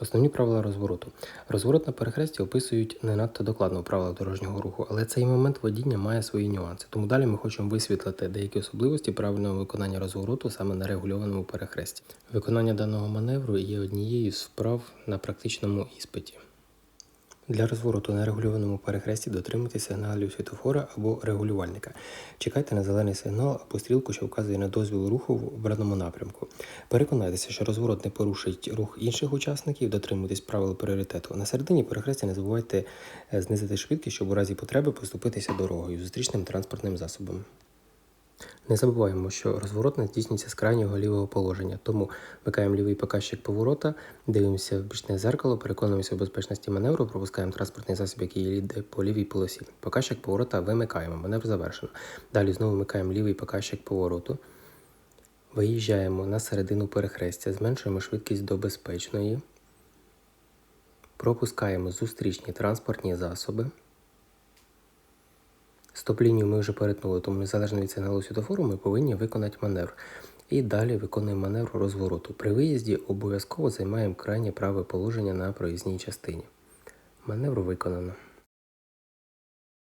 Основні правила розвороту. Розворот на перехресті описують не надто докладно в правилах дорожнього руху, але цей момент водіння має свої нюанси. Тому далі ми хочемо висвітлити деякі особливості правильного виконання розвороту саме на регульованому перехресті. Виконання даного маневру є однією з вправ на практичному іспиті. Для розвороту на регульованому перехресті дотримуйтесь сигналів світофора або регулювальника. Чекайте на зелений сигнал або стрілку, що вказує на дозвіл руху в обраному напрямку. Переконайтеся, що розворот не порушить рух інших учасників, дотримуйтесь правил пріоритету. На середині перехрестя не забувайте е, знизити швидкість, щоб у разі потреби поступитися дорогою зустрічним транспортним засобом. Не забуваємо, що розворот не здійснюється з крайнього лівого положення, тому вмикаємо лівий показчик поворота, дивимося в бічне зеркало, переконуємося в безпечності маневру, пропускаємо транспортний засіб, який їде по лівій полосі. Показчик поворота вимикаємо, маневр завершено. Далі знову вмикаємо лівий показчик повороту, виїжджаємо на середину перехрестя, зменшуємо швидкість до безпечної, пропускаємо зустрічні транспортні засоби. Стоп-лінію ми вже перетнули, тому незалежно від сигналу світофору ми повинні виконати маневр. І далі виконуємо маневр розвороту. При виїзді обов'язково займаємо крайнє праве положення на проїзній частині. Маневр виконано.